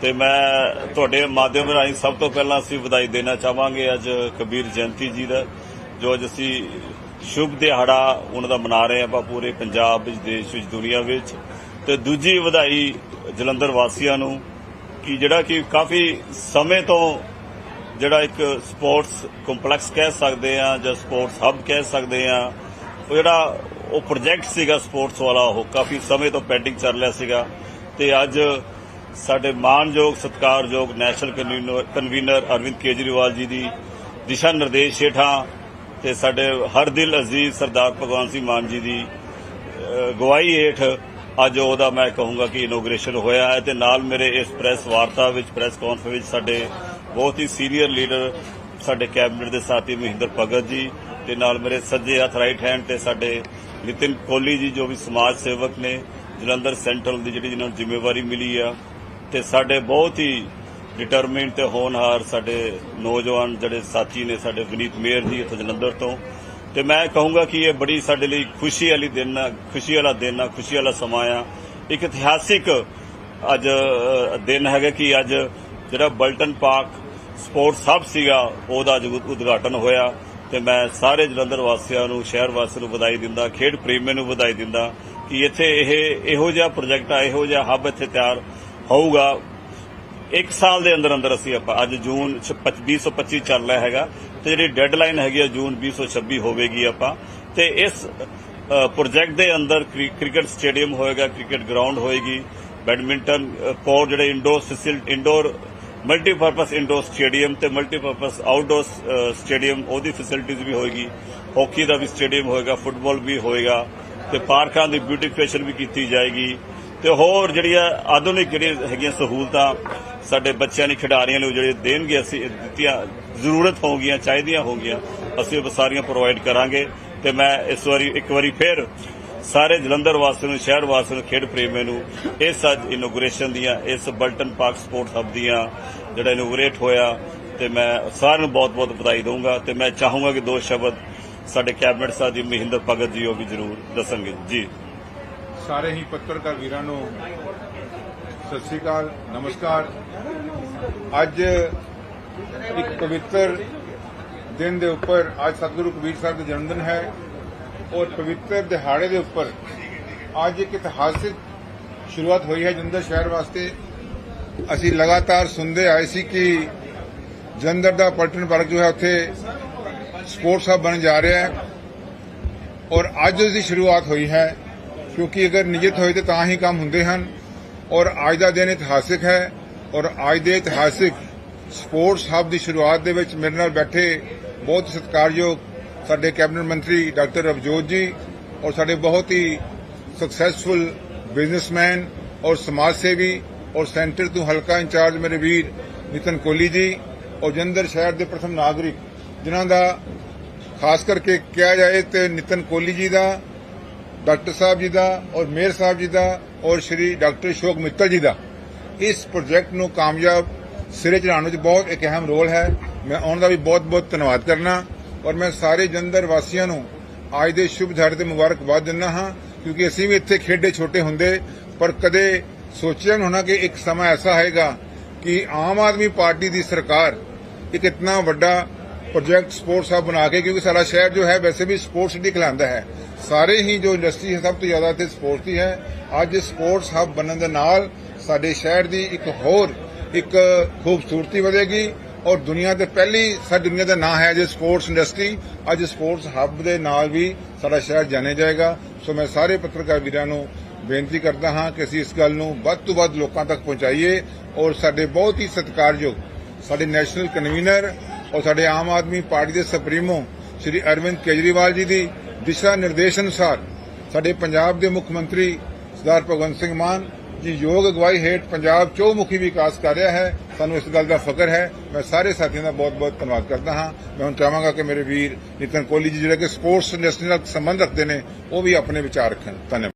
ਤੇ ਮੈਂ ਤੁਹਾਡੇ ਮਾਧਿਅਮ ਰਾਹੀਂ ਸਭ ਤੋਂ ਪਹਿਲਾਂ ਅਸੀਂ ਵਧਾਈ ਦੇਣਾ ਚਾਹਾਂਗੇ ਅੱਜ ਕਬੀਰ ਜਯੰਤੀ ਜੀ ਦਾ, ਜੋ ਅੱਜ ਅਸੀਂ ਸ਼ੁਭ ਦਿਹਾੜਾ ਉਹਨਾਂ ਦਾ ਮਨਾ ਰਹੇ ਆਪਾਂ ਪੂਰੇ ਪੰਜਾਬ ਵਿੱਚ, ਦੇਸ਼ ਵਿੱਚ, ਦੁਨੀਆ ਵਿੱਚ। ਤੇ ਦੂਜੀ ਵਧਾਈ ਜਲੰਧਰ ਵਾਸੀਆਂ ਨੂੰ, ਕਿ ਜਿਹੜਾ ਕਿ ਕਾਫੀ ਸਮੇਂ ਤੋਂ ਜਿਹੜਾ ਇੱਕ ਸਪੋਰਟਸ ਕੰਪਲੈਕਸ ਕਹਿ ਸਕਦੇ ਆ ਜਾਂ ਸਪੋਰਟਸ ਹੱਬ ਕਹਿ ਸਕਦੇ ਆ ਉਹ ਜਿਹੜਾ ਉਹ ਪ੍ਰੋਜੈਕਟ ਸੀਗਾ ਸਪੋਰਟਸ ਵਾਲਾ, ਉਹ ਕਾਫੀ ਸਮੇਂ ਤੋਂ ਪੈਂਡਿੰਗ ਚੱਲ ਰਿਹਾ ਸੀਗਾ। ਤੇ ਅੱਜ ਸਾਡੇ ਮਾਨਯੋਗ, ਸਤਿਕਾਰਯੋਗ ਨੈਸ਼ਨਲ ਕਨਵੀਨਰ ਅਰਵਿੰਦ ਕੇਜਰੀਵਾਲ ਜੀ ਦੀ ਦਿਸ਼ਾ ਨਿਰਦੇਸ਼ ਹੇਠਾਂ ਤੇ ਸਾਡੇ ਹਰ ਦਿਲ ਅਜ਼ੀਜ਼ ਸਰਦਾਰ ਭਗਵੰਤ ਸਿੰਘ ਮਾਨ ਜੀ ਦੀ ਗਵਾਹੀ ਹੇਠ ਅੱਜ ਉਹਦਾ ਮੈਂ ਕਹੂੰਗਾ ਕਿ ਇਨੋਗ੍ਰੇਸ਼ਨ ਹੋਇਆ ਹੈ ਤੇ ਨਾਲ ਮੇਰੇ ਇਸ ਪ੍ਰੈਸ ਵਾਰਤਾ ਵਿੱਚ, ਪ੍ਰੈਸ ਕਾਨਫਰੰਸ ਵਿੱਚ ਸਾਡੇ ਬਹੁਤ ਹੀ ਸੀਨੀਅਰ ਲੀਡਰ ਸਾਡੇ ਕੈਬਨਿਟ ਦੇ ਸਾਥੀ ਮਹਿੰਦਰ ਭਗਤ ਜੀ ਤੇ ਨਾਲ ਮੇਰੇ ਸੱਜੇ ਹੱਥ ਰਾਈਟ ਹੈਂਡ ਤੇ ਸਾਡੇ ਨਿਤਿਨ ਕੋਹਲੀ ਜੀ ਜੋ ਵੀ ਸਮਾਜ ਸੇਵਕ ਨੇ, ਜਲੰਧਰ ਸੈਂਟਰਲ ਦੀ ਜਿਹੜੀ ਜਿਨ੍ਹਾਂ ਨੂੰ ਜ਼ਿੰਮੇਵਾਰੀ ਮਿਲੀ ਆ ਤੇ ਸਾਡੇ ਬਹੁਤ ਹੀ ਡਿਟਰਮਿਨਡ ਤੇ ਹੋਣਹਾਰ ਸਾਡੇ ਨੌਜਵਾਨ ਜਿਹੜੇ ਸਾਥੀ ਨੇ ਸਾਡੇ ਵਿਨੀਤ ਮੇਰ ਜੀ ਇੱਥੇ ਜਲੰਧਰ ਤੋਂ। ਤੇ ਮੈਂ ਕਹੂੰਗਾ ਕਿ ਇਹ ਬੜੀ ਸਾਡੇ ਲਈ ਖੁਸ਼ੀ ਵਾਲੀ ਦਿਨ ਆ, ਖੁਸ਼ੀ ਵਾਲਾ ਦਿਨ ਆ, ਖੁਸ਼ੀ ਵਾਲਾ ਸਮਾਂ ਆ। ਇੱਕ ਇਤਿਹਾਸਿਕ ਅੱਜ ਦਿਨ ਹੈਗਾ ਕਿ ਅੱਜ ਜਿਹੜਾ ਬਲਟਨ ਪਾਰਕ ਸਪੋਰਟਸ ਹੱਬ ਸੀਗਾ, ਉਹਦਾ ਅੱਜ ਉਦਘਾਟਨ ਹੋਇਆ। ਤੇ ਮੈਂ ਸਾਰੇ ਜਲੰਧਰ ਵਾਸੀਆਂ ਨੂੰ, ਸ਼ਹਿਰ ਵਾਸੀਆਂ ਨੂੰ ਵਧਾਈ ਦਿੰਦਾ, ਖੇਡ ਪ੍ਰੇਮੀਆਂ ਨੂੰ ਵਧਾਈ ਦਿੰਦਾ ਕਿ ਇੱਥੇ ਇਹ, ਇਹੋ ਜਿਹਾ ਪ੍ਰੋਜੈਕਟ ਆ, ਇਹੋ ਜਿਹਾ ਹੱਬ ਇੱਥੇ ਤਿਆਰ ਹੋਊਗਾ। ਇੱਕ ਸਾਲ ਦੇ ਅੰਦਰ ਅੰਦਰ ਅਸੀਂ ਆਪਾਂ ਅੱਜ ਜੂਨ 2025 ਚੱਲ ਰਿਹਾ ਹੈਗਾ ਤੇ ਜਿਹੜੀ ਡੈਡਲਾਈਨ ਹੈਗੀ ਆ ਜੂਨ 2026 ਹੋਵੇਗੀ ਆਪਾਂ। ਤੇ ਇਸ ਪ੍ਰੋਜੈਕਟ ਦੇ ਅੰਦਰ ਕ੍ਰਿਕਟ ਸਟੇਡੀਅਮ ਹੋਏਗਾ, ਕ੍ਰਿਕਟ ਗਰਾਊਂਡ ਹੋਏਗੀ ਬੈਡਮਿੰਟਨ ਕੋਰ ਜਿਹੜੇ indoor facility indoor multipurpose indoor stadium ਤੇ ਮਲਟੀਪਰਪਸ ਆਊਟਡੋਰ ਸਟੇਡੀਅਮ ਉਹਦੀ ਫੈਸਿਲਿਟੀਜ਼ ਵੀ ਹੋਏਗੀ। ਹਾਕੀ ਦਾ ਵੀ ਸਟੇਡੀਅਮ ਹੋਏਗਾ ਫੁੱਟਬਾਲ ਵੀ ਹੋਏਗਾ ਤੇ ਪਾਰਕਾਂ ਦੀ ਬਿਊਟੀਫਿਕੇਸ਼ਨ ਵੀ ਕੀਤੀ ਜਾਏਗੀ। ਤੇ ਹੋਰ ਜਿਹੜੀਆਂ ਆਧੁਨਿਕ ਜਿਹੜੀਆਂ ਹੈਗੀਆਂ ਸਹੂਲਤਾਂ ਸਾਡੇ ਬੱਚਿਆਂ ਦੀ ਖਿਡਾਰੀਆਂ ਨੂੰ ਜਿਹੜੇ ਦੇਣਗੇ, ਅਸੀਂ ਦਿੱਤੀਆਂ, ਜ਼ਰੂਰਤ ਹੋਗੀਆਂ ਚਾਹੀਦੀਆਂ ਹੋਗੀਆਂ ਅਸੀਂ ਉਹ ਸਾਰੀਆਂ ਪ੍ਰੋਵਾਈਡ ਕਰਾਂਗੇ। ਤੇ ਮੈਂ ਇਸ ਵਾਰੀ, ਇੱਕ ਵਾਰੀ ਫਿਰ ਸਾਰੇ ਜਲੰਧਰ ਵਾਸੀਆਂ ਨੂੰ, ਸ਼ਹਿਰ ਵਾਸੀਆਂ ਨੂੰ, ਖੇਡ ਪ੍ਰੇਮੀਆਂ ਨੂੰ ਇਸ ਅੱਜ ਇਨੋਗ੍ਰੇਸ਼ਨ ਦੀਆਂ, ਇਸ ਬਲਟਨ ਪਾਰਕ ਸਪੋਰਟਸ ਹੱਬ ਦੀਆਂ ਜਿਹੜਾ ਇਨੋਗ੍ਰੇਟ ਹੋਇਆ, ਤੇ ਮੈਂ ਸਾਰਿਆਂ ਨੂੰ ਬਹੁਤ-ਬਹੁਤ ਵਧਾਈ ਦਊਂਗਾ। ਤੇ ਮੈਂ ਚਾਹੂੰਗਾ ਕਿ ਦੋ ਸ਼ਬਦ ਸਾਡੇ ਕੈਬਨਿਟ ਸਾਹਿਬ ਜੀ, ਮਹਿੰਦਰ ਭਗਤ ਜੀ ਉਹ ਵੀ ਜ਼ਰੂਰ ਦੱਸਣਗੇ। ਜੀ। ਸਾਰੇ ਹੀ ਪੱਤਰਕਾਰ ਵੀਰਾਂ ਨੂੰ ਸਤਿ ਸ੍ਰੀ ਅਕਾਲ, ਨਮਸਕਾਰ। ਅੱਜ ਇੱਕ ਪਵਿੱਤਰ ਦਿਨ ਦੇ ਉੱਪਰ, ਅੱਜ ਸਤਿਗੁਰੂ ਕਬੀਰ ਸਾਹਿਬ ਦਾ ਜਨਮ ਦਿਨ ਹੈ। ਔਰ ਪਵਿੱਤਰ ਦਿਹਾੜੇ ਦੇ ਉੱਪਰ ਅੱਜ ਇੱਕ ਇਤਿਹਾਸਿਕ ਸ਼ੁਰੂਆਤ ਹੋਈ ਹੈ ਜਲੰਧਰ ਸ਼ਹਿਰ ਵਾਸਤੇ। ਅਸੀਂ ਲਗਾਤਾਰ ਸੁਣਦੇ ਆਏ ਸੀ ਕਿ ਜਲੰਧਰ ਦਾ ਪਲਟਨ ਪਾਰਕ ਜੋ ਹੈ, ਉੱਥੇ ਸਪੋਰਟਸ ਹਬ ਬਣ ਜਾ ਰਿਹਾ ਹੈ ਔਰ ਅੱਜ ਉਸ ਦੀ ਸ਼ੁਰੂਆਤ ਹੋਈ ਹੈ। ਕਿਉਂਕਿ ਅਗਰ ਨਿਯਤ ਹੋਏ ਤਾਂ ਹੀ ਕੰਮ ਹੁੰਦੇ ਹਨ। ਔਰ ਅੱਜ ਦਾ ਦਿਨ ਇਤਿਹਾਸਿਕ ਹੈ ਔਰ ਅੱਜ ਦੇ ਇਤਿਹਾਸਿਕ ਸਪੋਰਟਸ ਹੱਬ ਦੀ ਸ਼ੁਰੂਆਤ ਦੇ ਵਿੱਚ ਮੇਰੇ ਨਾਲ ਬੈਠੇ ਬਹੁਤ ਸਤਿਕਾਰਯੋਗ ਸਾਡੇ ਕੈਬਨਿਟ ਮੰਤਰੀ ਡਾਕਟਰ ਰਵਜੋਤ ਜੀ ਔਰ ਸਾਡੇ ਬਹੁਤ ਹੀ ਸਕਸੈਸਫੁਲ ਬਿਜ਼ਨਸਮੈਨ ਔਰ ਸਮਾਜ ਸੇਵੀ ਔਰ ਸੈਂਟਰ ਤੋਂ ਹਲਕਾ ਇੰਚਾਰਜ ਮੇਰੇ ਵੀਰ ਨਿਤਨ ਕੋਹਲੀ ਜੀ ਔਰ ਜਲੰਧਰ ਸ਼ਹਿਰ ਦੇ ਪ੍ਰਥਮ ਨਾਗਰਿਕ, ਜਿਨ੍ਹਾਂ ਦਾ ਖਾਸ ਕਰਕੇ ਕਿਹਾ ਜਾਏ ਤੇ ਨਿਤਨ ਕੋਹਲੀ ਜੀ ਦਾ ਡਾਕਟਰ ਸਾਹਿਬ ਜੀ ਦਾ ਔਰ ਮੇਅਰ ਸਾਹਿਬ ਜੀ ਦਾ ਔਰ ਸ਼੍ਰੀ ਡਾਕਟਰ ਸ਼ੋਕ ਮਿੱਤਲ ਜੀ ਦਾ। ਇਸ ਪ੍ਰੋਜੈਕਟ ਨੂੰ ਕਾਮਯਾਬ ਸਿਰੇ ਚੜਾਉਣ ਵਿੱਚ ਬਹੁਤ ਇੱਕ ਅਹਿਮ ਰੋਲ ਹੈ। ਮੈਂ ਉਹਨਾਂ ਦਾ ਵੀ ਬਹੁਤ-ਬਹੁਤ ਧੰਨਵਾਦ ਕਰਨਾ। ਔਰ ਮੈਂ ਸਾਰੇ ਜਲੰਧਰ ਵਾਸੀਆਂ ਨੂੰ ਅੱਜ ਦੇ ਸ਼ੁਭ ਦਿਹਾੜੇ ਤੇ ਮੁਬਾਰਕਬਾਦ ਦਿੰਦਾ ਹਾਂ, ਕਿਉਂਕਿ ਅਸੀਂ ਵੀ ਇੱਥੇ ਖੇਡੇ ਛੋਟੇ ਹੁੰਦੇ, ਪਰ ਕਦੇ ਸੋਚਿਆ ਨਹੀਂ ਹੋਣਾ ਕਿ ਇੱਕ ਸਮਾਂ ਐਸਾ ਆਏਗਾ ਕਿ ਆਮ ਆਦਮੀ ਪਾਰਟੀ ਦੀ ਸਰਕਾਰ ਇੱਕ ਇਤਨਾ ਵੱਡਾ ਪ੍ਰੋਜੈਕਟ ਸਪੋਰਟਸ ਹਬ ਬਣਾ ਕੇ, ਕਿਉਂਕਿ ਸਾਡਾ ਸ਼ਹਿਰ ਜੋ ਹੈ ਵੈਸੇ ਵੀ ਸਪੋਰਟਸ ਸਿਟੀ ਕਹਿਲਾਉਂਦਾ ਹੈ। ਸਾਰੇ ਹੀ ਜੋ ਇੰਡਸਟਰੀ ਹੈ, ਸਭ ਤੋਂ ਜ਼ਿਆਦਾ ਇੱਥੇ ਸਪੋਰਟਸ ਦੀ ਹੈ। ਅੱਜ ਸਪੋਰਟਸ ਹੱਬ ਬਣਨ ਦੇ ਨਾਲ ਸਾਡੇ ਸ਼ਹਿਰ ਦੀ ਇੱਕ ਹੋਰ ਇੱਕ ਖੂਬਸੂਰਤੀ ਵਧੇਗੀ ਔਰ ਦੁਨੀਆ ਦੇ ਪਹਿਲੀ, ਸਾਡੀ ਦੁਨੀਆ ਦਾ ਨਾਂ ਹੈ ਜੇ ਸਪੋਰਟਸ ਇੰਡਸਟਰੀ। ਅੱਜ ਸਪੋਰਟਸ ਹੱਬ ਦੇ ਨਾਲ ਵੀ ਸਾਡਾ ਸ਼ਹਿਰ ਜਾਣਿਆ ਜਾਏਗਾ। ਸੋ ਮੈਂ ਸਾਰੇ ਪੱਤਰਕਾਰ ਵੀਰਾਂ ਨੂੰ ਬੇਨਤੀ ਕਰਦਾ ਹਾਂ ਕਿ ਅਸੀਂ ਇਸ ਗੱਲ ਨੂੰ ਵੱਧ ਤੋਂ ਵੱਧ ਲੋਕਾਂ ਤੱਕ ਪਹੁੰਚਾਈਏ ਔਰ ਸਾਡੇ ਬਹੁਤ ਹੀ ਸਤਿਕਾਰਯੋਗ ਸਾਡੇ ਨੈਸ਼ਨਲ ਕਨਵੀਨਰ ਔਰ ਸਾਡੇ ਆਮ ਆਦਮੀ ਪਾਰਟੀ ਦੇ ਸੁਪਰੀਮੋ ਸ਼੍ਰੀ ਅਰਵਿੰਦ ਕੇਜਰੀਵਾਲ ਜੀ ਦੀ ਦਿਸ਼ਾ ਨਿਰਦੇਸ਼ ਅਨੁਸਾਰ ਸਾਡੇ ਪੰਜਾਬ ਦੇ ਮੁੱਖ ਮੰਤਰੀ ਸਰਦਾਰ ਭਗਵੰਤ ਸਿੰਘ ਮਾਨ ਜੀ ਯੋਗ ਅਗਵਾਈ ਹੇਠ ਪੰਜਾਬ ਚੌਮੁਖੀ ਵਿਕਾਸ ਕਰ ਰਿਹਾ ਹੈ। ਸਾਨੂੰ ਇਸ ਗੱਲ ਦਾ ਫਖਰ ਹੈ। ਮੈਂ ਸਾਰੇ ਸਾਥੀਆਂ ਦਾ ਬਹੁਤ-ਬਹੁਤ ਧੰਨਵਾਦ ਕਰਦਾ ਹਾਂ। ਮੈਂ ਹੁਣ ਚਾਹਾਂਗਾ ਕਿ ਮੇਰੇ ਵੀਰ ਨਿਤਨ ਕੋਹਲੀ ਜੀ, ਜਿਹੜੇ ਕਿ ਸਪੋਰਟਸ ਇੰਡਸਟਰੀ ਨਾਲ ਸੰਬੰਧ ਰੱਖਦੇ ਨੇ, ਉਹ ਵੀ ਆਪਣੇ ਵਿਚਾਰ ਰੱਖਣ। ਧੰਨਵਾਦ।